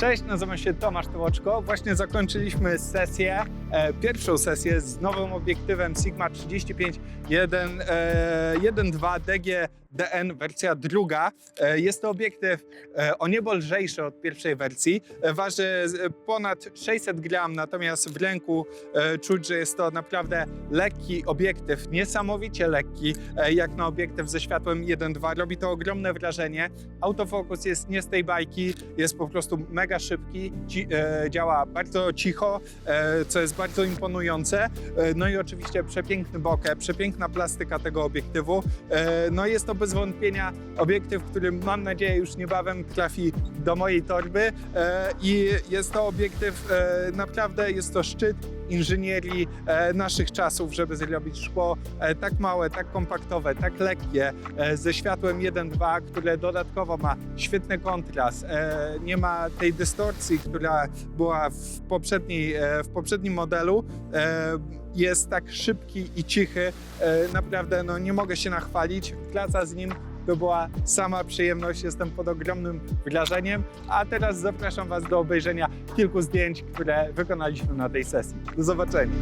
Cześć, nazywam się Tomasz Tołoczko. Właśnie zakończyliśmy sesję, e, pierwszą sesję z nowym obiektywem Sigma 35 1, e, 1.2 DG DN, wersja druga. E, jest to obiektyw e, o niebo lżejszy od pierwszej wersji. E, waży ponad 600 gram, natomiast w ręku czuć, że jest to naprawdę lekki obiektyw, niesamowicie lekki, jak na obiektyw ze światłem 1.2. Robi to ogromne wrażenie. Autofokus jest nie z tej bajki, jest po prostu mega szybki, ci, e, działa bardzo cicho, e, co jest bardzo imponujące. E, no i oczywiście przepiękny bokeh, przepiękna plastyka tego obiektywu. E, no jest to bez wątpienia obiektyw, który mam nadzieję już niebawem trafi do mojej torby. E, i jest to obiektyw, e, naprawdę jest to szczyt inżynierii e, naszych czasów, żeby zrobić szkło e, tak małe, tak kompaktowe, tak lekkie, e, ze światłem 1.2, które dodatkowo ma świetny kontrast, nie ma tej dystorsji, która była w, poprzedniej, w poprzednim modelu. Jest tak szybki i cichy, naprawdę no, nie mogę się nachwalić. Praca z nim to była sama przyjemność, jestem pod ogromnym wrażeniem, a teraz zapraszam Was do obejrzenia kilku zdjęć, które wykonaliśmy na tej sesji. Do zobaczenia.